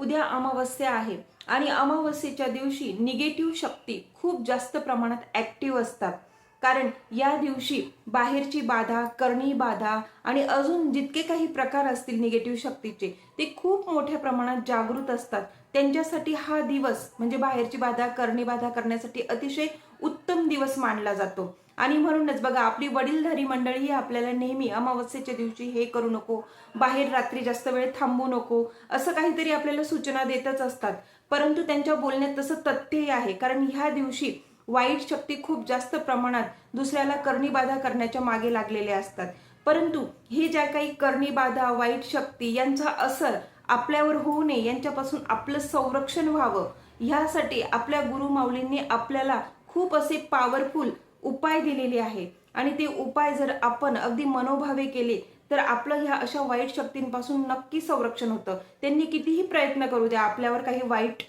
उद्या अमावस्या आहे आणि अमावस्येच्या दिवशी निगेटिव्ह शक्ती खूप जास्त प्रमाणात ॲक्टिव्ह असतात. कारण या दिवशी बाहेरची बाधा करणी बाधा आणि अजून जितके काही प्रकार असतील निगेटिव्ह शक्तीचे ते खूप मोठ्या प्रमाणात जागृत असतात. त्यांच्यासाठी हा दिवस म्हणजे बाहेरची बाधा करणी बाधा करण्यासाठी अतिशय उत्तम दिवस मानला जातो. आणि म्हणूनच बघा आपली वडीलधारी मंडळी ही आपल्याला नेहमी अमावस्येच्या दिवशी हे करू नको बाहेर रात्री जास्त वेळ थांबू नको असं काहीतरी आपल्याला सूचना देतच असतात. परंतु त्यांच्या बोलण्यात तसं तथ्यही आहे कारण ह्या दिवशी वाईट शक्ती खूप जास्त प्रमाणात दुसऱ्याला करणीबाधा करण्याच्या मागे लागलेल्या असतात. परंतु हे ज्या काही करणीबाधा वाईट शक्ती यांचा असर आपल्यावर होऊ नये यांच्यापासून आपलं संरक्षण व्हावं ह्यासाठी आपल्या गुरुमाऊलींनी आपल्याला खूप असे पॉवरफुल उपाय दिलेले आहे. आणि ते उपाय जर आपण अगदी मनोभावे केले तर आपलं ह्या अशा वाईट शक्तींपासून नक्की संरक्षण होतं. त्यांनी कितीही प्रयत्न करू द्या आपल्यावर काही वाईट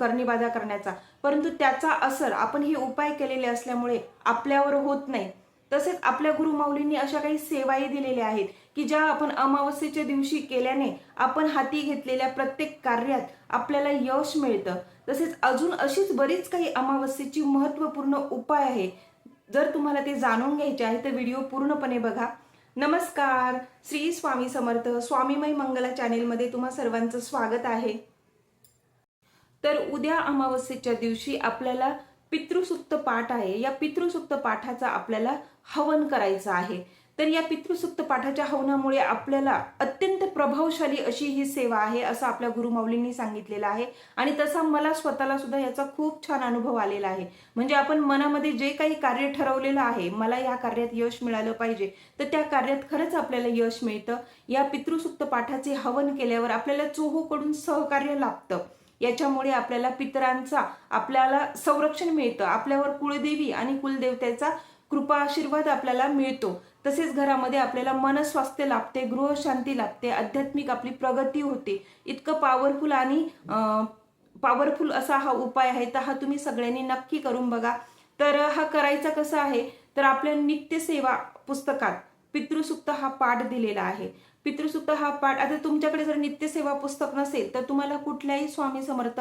करणीबाधा करण्याचा परंतु त्याचा असर आपण हे उपाय केलेले असल्यामुळे आपल्यावर होत नाही. तसेच आपल्या गुरुमाऊलींनी अशा काही सेवाही दिलेल्या आहेत की ज्या आपण अमावस्येच्या दिवशी केल्याने आपण हाती घेतलेल्या प्रत्येक कार्यात आपल्याला यश मिळतं. तसेच अजून अशीच बरीच काही अमावस्येची महत्त्वपूर्ण उपाय आहे. जर तुम्हाला ते जाणून घ्यायचे आहे तर व्हिडिओ पूर्णपणे बघा. नमस्कार. श्री स्वामी समर्थ. स्वामीमय मंगला चॅनेलमध्ये तुम्हा सर्वांचं स्वागत आहे. तर उद्या अमावस्येच्या दिवशी आपल्याला पितृसुक्त पाठ आहे. या पितृसुक्त पाठाचा आपल्याला हवन करायचं आहे. तर या पितृसुक्त पाठाच्या हवनामुळे आपल्याला अत्यंत प्रभावशाली अशी ही सेवा आहे असं आपल्या गुरुमाऊलींनी सांगितलेलं आहे. आणि तसा मला स्वतःला सुद्धा याचा खूप छान अनुभव आलेला आहे. म्हणजे आपण मनामध्ये जे काही कार्य ठरवलेलं आहे मला या कार्यात यश मिळालं पाहिजे तर त्या कार्यात खरंच आपल्याला यश मिळतं. या पितृसुक्त पाठाचे हवन केल्यावर आपल्याला चोहोकडून सहकार्य लाभतं. याच्यामुळे आपल्याला पितरांचा आपल्याला संरक्षण मिळतं. आपल्यावर कुळदेवी आणि कुलदेवतेचा कृपा आशीर्वाद आपल्याला मिळतो. तसेच घरामध्ये आपल्याला मनस्वास्थ्य लाभते गृहशांती लाभते आध्यात्मिक आपली प्रगती होते. इतकं पॉवरफुल आणि पॉवरफुल असा हा उपाय आहे. तर हा तुम्ही सगळ्यांनी नक्की करून बघा. तर हा करायचा कसा आहे? तर आपल्या नित्यसेवा पुस्तकात पितृसुक्त हा पाठ दिलेला आहे. पितृसुक्त हा पाठ आता तुमच्याकडे जर नित्यसेवा पुस्तक नसेल तर तुम्हाला कुठल्याही स्वामी समर्थ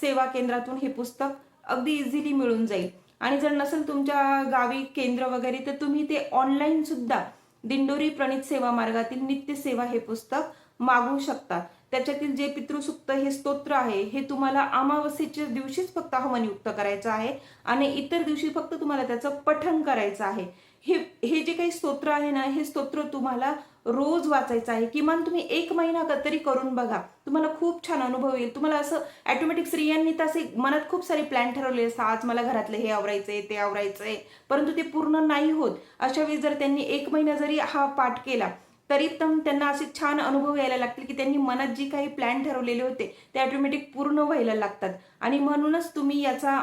सेवा केंद्रातून हे पुस्तक अगदी इझिली मिळून जाईल. आणि जर नसेल तुमच्या गावी केंद्र वगैरे तर तुम्ही ते ऑनलाईन सुद्धा दिंडोरी प्रणित सेवा मार्गातील नित्यसेवा हे पुस्तक मागवू शकता. त्याच्यातील जे पितृसुक्त हे स्तोत्र आहे हे तुम्हाला अमावस्येच्या दिवशीच फक्त हवनयुक्त करायचं आहे आणि इतर दिवशी फक्त तुम्हाला त्याचं पठण करायचं आहे. हे हे जे काही स्तोत्र आहे ना हे स्तोत्र तुम्हाला रोज वाचायचं आहे. किमान तुम्ही एक महिना तरी करून बघा. तुम्हाला खूप छान अनुभव येईल. तुम्हाला असं ॲटोमॅटिक स्त्रियांनी तर असे मनात खूप सारे प्लॅन ठरवले असतात. आज मला घरातलं हे आवरायचंय ते आवरायचंय. परंतु ते पूर्ण नाही होत. अशा वेळी जर त्यांनी एक महिना जरी हा पाठ केला तरी पण त्यांना असे छान अनुभव यायला लागतील की त्यांनी मनात जी काही प्लॅन ठरवलेले होते ते ऑटोमॅटिक पूर्ण व्हायला लागतात. आणि म्हणूनच तुम्ही याचा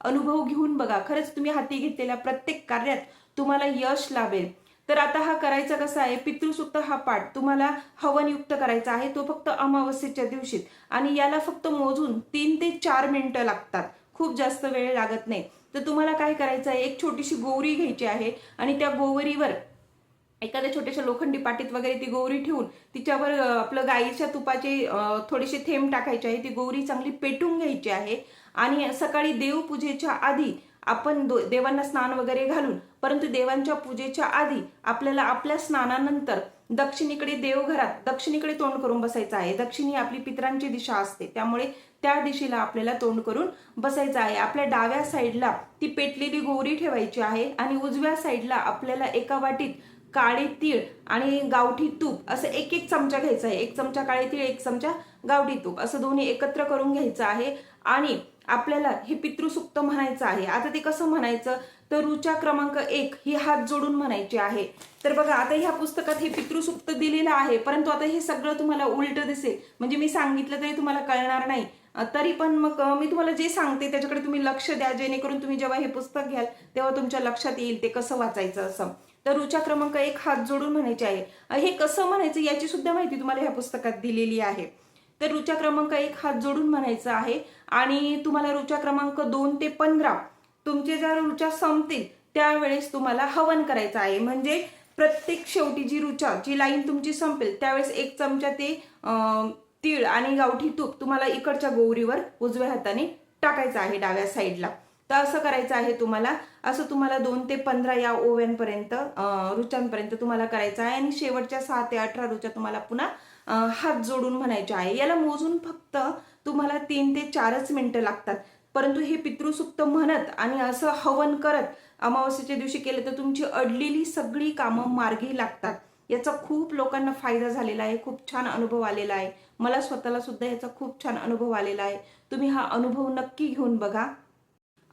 अनुभव घेऊन बघा. खरंच तुम्ही हाती घेतलेल्या प्रत्येक कार्यात तुम्हाला यश लाभेल. तर आता हा करायचा कसा आहे? पितृसुक्त हा पाठ तुम्हाला हवनयुक्त करायचा आहे. तो फक्त अमावस्येच्या दिवशीत आणि याला फक्त मोजून तीन ते चार मिनिटं लागतात. खूप जास्त वेळ लागत नाही. तर तुम्हाला काय करायचं आहे? एक छोटीशी गोवरी घ्यायची आहे आणि त्या गोवरीवर एखाद्या छोट्याशा लोखंडी पाटीत वगैरे ती गोवरी ठेवून तिच्यावर आपलं गाईच्या तुपाचे थोडेसे थेंब टाकायचे आहे. ती गोवरी चांगली पेटून घ्यायची आहे. आणि सकाळी देवपूजेच्या आधी आपण दो- देवांना स्नान वगैरे घालून परंतु देवांच्या पूजेच्या आधी आपल्याला आपल्या स्नानानंतर दक्षिणेकडे देवघरात दक्षिणेकडे तोंड करून बसायचं आहे. दक्षिणी आपली पितरांची दिशा असते. त्यामुळे त्या दिशेला आपल्याला तोंड करून बसायचं आहे. आपल्या डाव्या साईडला ती पेटलेली गोवरी ठेवायची आहे आणि उजव्या साईडला आपल्याला एका वाटीत काळे तीळ आणि गावठी तूप असं एक एक चमचा घ्यायचा आहे. एक चमचा काळे तीळ एक चमचा गावठी तूप असं दोन्ही एकत्र करून घ्यायचं आहे आणि आपल्याला हे पितृसुक्त म्हणायचं आहे. आता ते कसं म्हणायचं? तर रुचा क्रमांक एक ही हात जोडून म्हणायची आहे. तर बघा आता ह्या पुस्तकात हे पितृसुप्त दिलेलं आहे परंतु आता हे सगळं तुम्हाला उलट दिसेल. म्हणजे मी सांगितलं तरी तुम्हाला कळणार नाही. तरी पण मग मी तुम्हाला जे सांगते त्याच्याकडे तुम्ही लक्ष द्या जेणेकरून तुम्ही जेव्हा हे पुस्तक घ्याल तेव्हा तुमच्या लक्षात येईल ते कसं वाचायचं असं. तर रुचा क्रमांक एक हात जोडून म्हणायचे आहे. हे कसं म्हणायचं याची सुद्धा माहिती तुम्हाला ह्या पुस्तकात दिलेली आहे. तर रुचा क्रमांक एक हात जोडून म्हणायचं आहे आणि तुम्हाला रुचा क्रमांक दोन ते पंधरा तुमचे ज्या ऋचा संपतील त्यावेळेस तुम्हाला हवन करायचं आहे. म्हणजे प्रत्येक शेवटी जी रुचा जी लाईन तुमची संपेल त्यावेळेस एक चमचा ते तीळ आणि गावठी तूप तुम्हाला इकडच्या गौरीवर उजव्या हाताने टाकायचं आहे डाव्या साईडला. तर असं करायचं आहे तुम्हाला. असं तुम्हाला दोन ते पंधरा या ओव्यांपर्यंत रुचांपर्यंत तुम्हाला करायचं आहे. आणि शेवटच्या सहा ते अठरा रुचा तुम्हाला पुन्हा हात जोडून म्हणायच्या आहे. याला मोजून फक्त तुम्हाला तीन ते चारच मिनिटं लागतात. परंतु हे पितृसुक्त म्हणत आणि असं हवन करत अमावस्येच्या दिवशी केलं तर तुमची अडलेली सगळी कामं मार्गी लागतात. याचा खूप लोकांना फायदा झालेला आहे. खूप छान अनुभव आलेला आहे. मला स्वतःला सुद्धा याचा खूप छान अनुभव आलेला आहे. तुम्ही हा अनुभव नक्की घेऊन बघा.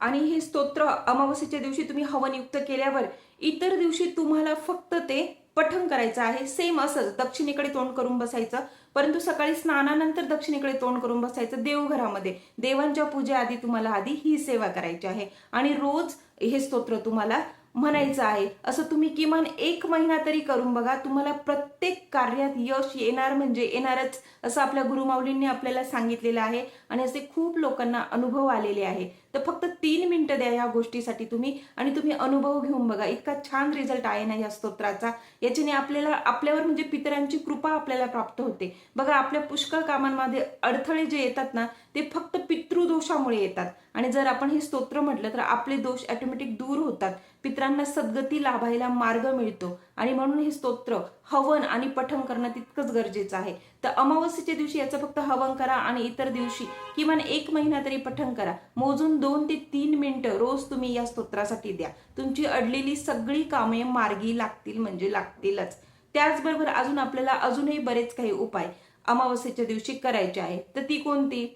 आणि हे स्तोत्र अमावस्येच्या दिवशी तुम्ही हवनयुक्त केल्यावर इतर दिवशी तुम्हाला फक्त ते पठण करायचं आहे. सेम असंच. दक्षिणेकडे तोंड करून बसायचं. परंतु सकाळी स्नानानंतर दक्षिणेकडे तोंड करून बसायचं देवघरामध्ये. देवांच्या पूजेआधी तुम्हाला आधी ही सेवा करायची आहे. आणि रोज हे स्तोत्र तुम्हाला म्हणायचं आहे. असं तुम्ही किमान एक महिना तरी करून बघा. तुम्हाला प्रत्येक कार्यात यश येणार म्हणजे येणारच असं आपल्या गुरुमाऊलींनी आपल्याला सांगितलेलं आहे. आणि असे खूप लोकांना अनुभव आलेले आहे. तर फक्त तीन मिनटं द्या या गोष्टीसाठी तुम्ही आणि तुम्ही अनुभव घेऊन बघा. इतका छान रिझल्ट आहे ना या स्तोत्राचा. याच्याने आपल्याला आपल्यावर म्हणजे पितरांची कृपा आपल्याला प्राप्त होते. बघा आपल्या पुष्कळ कामांमध्ये अडथळे जे येतात ना ते फक्त पितृदोषामुळे येतात. आणि जर आपण हे स्तोत्र म्हटलं तर आपले दोष ऑटोमॅटिक दूर होतात. पितरांना सद्गती लाभायला मार्ग मिळतो. आणि म्हणून हे स्तोत्र हवन आणि पठण करणं तितकंच गरजेचं आहे. तर अमावस्येच्या दिवशी याचं फक्त हवन करा आणि इतर दिवशी किमान एक महिना तरी पठण करा. मोजून दोन ते तीन मिनिटं रोज तुम्ही या स्तोत्रासाठी द्या. तुमची अडलेली सगळी कामे मार्गी लागतील म्हणजे लागतीलच. त्याचबरोबर अजून आपल्याला अजूनही बरेच काही उपाय अमावस्येच्या दिवशी करायचे आहे तर ती कोणती?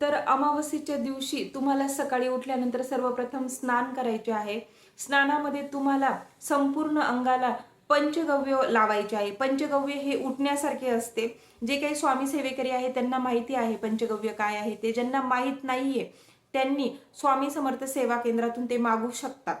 तर अमावस्येच्या दिवशी तुम्हाला सकाळी उठल्यानंतर सर्वप्रथम स्नान करायचे आहे. स्नानामध्ये तुम्हाला संपूर्ण अंगाला पंचगव्य लावायचे आहे. पंचगव्य हे उठण्यासारखे असते. जे काही स्वामी सेवेकरी आहे त्यांना माहिती आहे पंचगव्य काय आहे. ते ज्यांना माहीत नाहीये त्यांनी स्वामी समर्थ सेवा केंद्रातून ते मागू शकतात.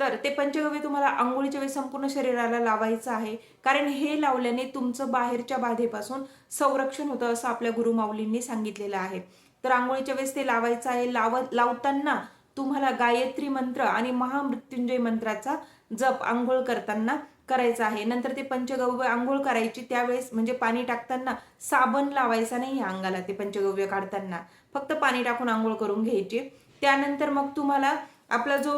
तर ते पंचगव्य तुम्हाला आंघोळीच्या वेळी संपूर्ण शरीराला लावायचं आहे. कारण हे लावल्याने तुमचं बाहेरच्या बाधेपासून संरक्षण होतं असं आपल्या गुरुमाऊलींनी सांगितलेलं आहे. तर आंघोळीच्या वेळेस ते लावायचं आहे. लावत लावताना तुम्हाला गायत्री मंत्र आणि महामृत्युंजय मंत्राचा जप आंघोळ करताना करायचा आहे. नंतर ते पंचगव्य आंघोळ करायची त्यावेळेस म्हणजे पाणी टाकताना साबण लावायचा नाही अंगाला ते पंचगव्य काढताना. फक्त पाणी टाकून आंघोळ करून घ्यायची. त्यानंतर मग तुम्हाला आपला जो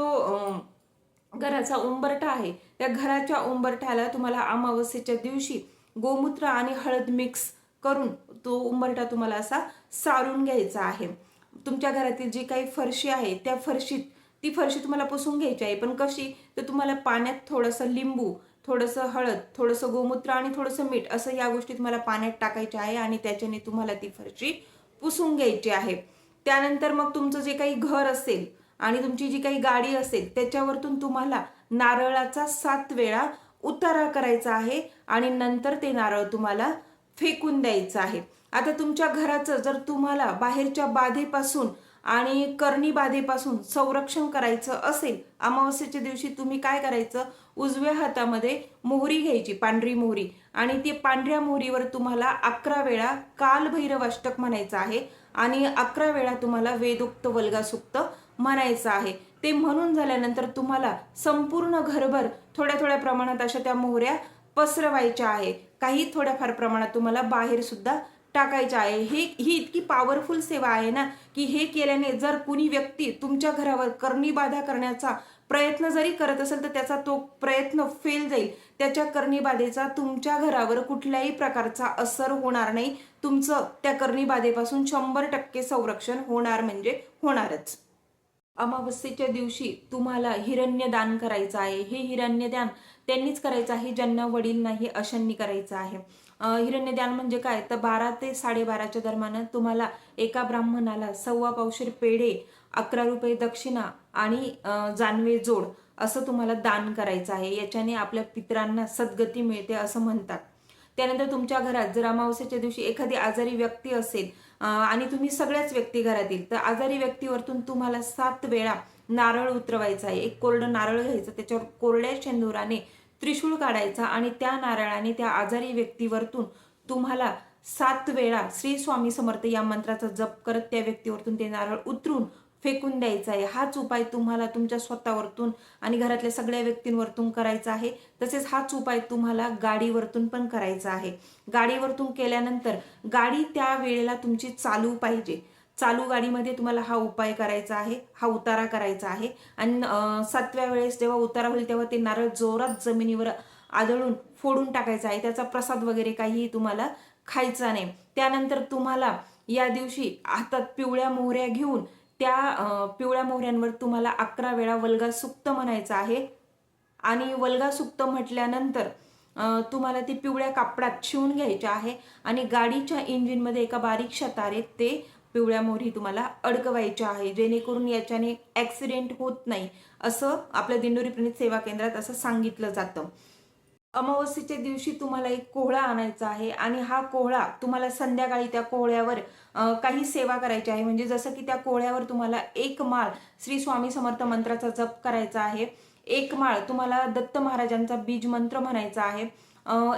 घराचा उंबरठा आहे त्या घराच्या उंबरठ्याला तुम्हाला अमावस्येच्या दिवशी गोमूत्र आणि हळद मिक्स करून तो उंबरठा तुम्हाला असा सारून घ्यायचा आहे. तुमच्या घरातील जी काही फरशी आहे त्या फरशीत ती फरशी तुम्हाला पुसून घ्यायची आहे. पण कशी? तर तुम्हाला पाण्यात थोडंसं लिंबू थोडंसं हळद थोडंसं गोमूत्र आणि थोडंसं मीठ असं या गोष्टी तुम्हाला पाण्यात टाकायचे आहे आणि त्याच्याने तुम्हाला ती फरशी पुसून घ्यायची आहे. त्यानंतर मग तुमचं जे काही घर असेल आणि तुमची जी काही गाडी असेल त्याच्यावरतून तुम्हाला नारळाचा सात वेळा उतारा करायचा आहे आणि नंतर ते नारळ तुम्हाला फेकून द्यायचं आहे. आता तुमच्या घराचं जर तुम्हाला बाहेरच्या बाधेपासून आणि करणी बाधेपासून संरक्षण करायचं असेल अमावस्येच्या दिवशी तुम्ही काय करायचं? उजव्या हातामध्ये मोहरी घ्यायची पांढरी मोहरी. आणि ती पांढऱ्या मोहरीवर तुम्हाला अकरा वेळा कालभैरव अष्टक म्हणायचं आहे आणि अकरा वेळा तुम्हाला वेदोक्त वल्गासुक्त म्हणायचं आहे. ते म्हणून झाल्यानंतर तुम्हाला संपूर्ण घरभर थोड्या थोड्या प्रमाणात अशा त्या मोहऱ्या पसरवायच्या आहे. काही थोड्याफार प्रमाणात तुम्हाला बाहेर सुद्धा टाकायचं आहे. हे ही इतकी पॉवरफुल सेवा आहे ना की हे केल्याने जर कुणी व्यक्ती तुमच्या घरावर करणी बाधा करण्याचा प्रयत्न जरी करत असेल तर त्याचा तो प्रयत्न फेल जाईल. त्याच्या करणीबाधेचा तुमच्या घरावर कुठल्याही प्रकारचा असर होणार नाही. तुमचं त्या करणीबाधेपासून शंभर टक्के संरक्षण होणार म्हणजे होणारच. अमावस्येच्या दिवशी तुम्हाला हिरण्य दान करायचं आहे. हे हिरण्य दान त्यांनीच करायचं आहे ज्यांना वडील नाही अशांनी करायचं आहे. हिरण्यदान म्हणजे काय? तर बारा ते साडेबाराच्या दरम्यान तुम्हाला एका ब्राह्मणाला सव्वा पावशेर पेढे अकरा रुपये दक्षिणा आणि जानवे जोड असं तुम्हाला दान करायचं आहे. याच्याने आपल्या पितरांना सद्गती मिळते असं म्हणतात. त्यानंतर तुमच्या घरात जर अमावस्येच्या दिवशी एखादी आजारी व्यक्ती असेल आणि तुम्ही सगळ्याच व्यक्ती घरातील तर आजारी व्यक्तीवरतून तुम्हाला सात वेळा नारळ उतरवायचा आहे. एक कोरडं नारळ घ्यायचं त्याच्यावर कोरड्या शेंदुराने त्रिशूळ काढायचा आणि त्या नारळाने त्या आजारी व्यक्तीवरतून तुम्हाला सात वेळा श्री स्वामी समर्थ या मंत्राचा जप करत त्या व्यक्तीवरतून ते नारळ उतरून फेकून द्यायचा आहे. हाच उपाय तुम्हाला तुमच्या स्वतःवरतून आणि घरातल्या सगळ्या व्यक्तींवरतून करायचा आहे. तसेच हाच उपाय तुम्हाला गाडीवरतून पण करायचा आहे. गाडीवरतून केल्यानंतर गाडी त्या वेळेला तुमची चालू पाहिजे. चालू गाडीमध्ये तुम्हाला हा उपाय करायचा आहे हा उतारा करायचा आहे. आणि सातव्या वेळेस जेव्हा उतारा होईल तेव्हा ते नारळ जोरात जमिनीवर आदळून फोडून टाकायचा आहे. त्याचा प्रसाद वगैरे काहीही तुम्हाला खायचा नाही. त्यानंतर तुम्हाला या दिवशी हातात पिवळ्या मोहऱ्या घेऊन त्या पिवळ्या मोहऱ्यांवर तुम्हाला अकरा वेळा वल्गा सुक्त म्हणायचा आहे. आणि वल्गा सुक्त म्हटल्यानंतर तुम्हाला ती पिवळ्या कापडात शिवून घ्यायच्या आहे. आणि गाडीच्या इंजिनमध्ये एका बारीकशा तारेत ते पिवळ्या मोहरी तुम्हाला अडकवायच्या आहे जेणेकरून याच्याने ॲक्सिडेंट होत नाही असं आपल्या दिंडोरी प्रणित सेवा केंद्रात असं सांगितलं जातं. अमावस्येच्या दिवशी तुम्हाला एक कोहळा आणायचा आहे आणि हा कोहळा तुम्हाला संध्याकाळी त्या कोहळ्यावर काही सेवा करायची आहे. म्हणजे जसं की त्या कोहळ्यावर तुम्हाला एक माळ श्री स्वामी समर्थ मंत्राचा जप करायचा आहे. एक माळ तुम्हाला दत्त महाराजांचा बीज मंत्र म्हणायचा आहे.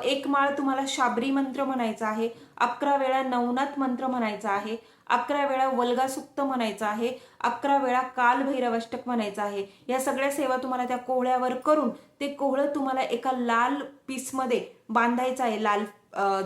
एक माळ तुम्हाला शाबरी मंत्र म्हणायचा आहे अकरा वेळा नवनाथ मंत्र म्हणायचा आहे अकरा वेळा वल्गासुक्त म्हणायचं आहे अकरा वेळा कालभैरवष्टक म्हणायचं आहे. या सगळ्या सेवा तुम्हाला त्या कोहळ्यावर करून ते कोहळं तुम्हाला एका लाल पीसमध्ये बांधायचं आहे. लाल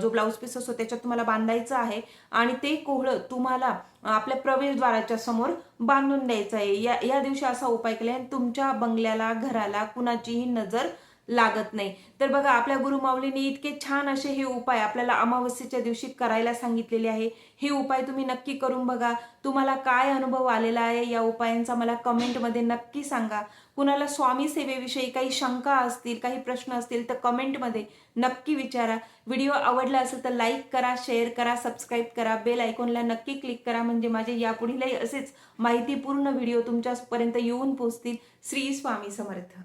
जो ब्लाऊज पीस असतो त्याच्यात तुम्हाला बांधायचं आहे आणि ते कोहळं तुम्हाला आपल्या प्रवेशद्वाराच्या समोर बांधून द्यायचं आहे. या या दिवशी असा उपाय केला तुमच्या बंगल्याला घराला कुणाचीही नजर लागत नाही. तर बघा आपल्या गुरुमाऊलीने इतके छान असे हे उपाय आपल्याला अमावस्येच्या दिवशी करायला सांगितलेले आहे. हे उपाय तुम्ही नक्की करून बघा. तुम्हाला काय अनुभव आलेला आहे या उपायांचा मला कमेंटमध्ये नक्की सांगा. कुणाला स्वामी सेवेविषयी काही शंका असतील काही प्रश्न असतील तर कमेंटमध्ये नक्की विचारा. व्हिडिओ आवडला असेल तर लाईक करा शेअर करा सबस्क्राईब करा बेल आयकॉनला नक्की क्लिक करा. म्हणजे माझे यापुढीलही असेच माहितीपूर्ण व्हिडिओ तुमच्यापर्यंत येऊन पोहोचतील. श्री स्वामी समर्थ.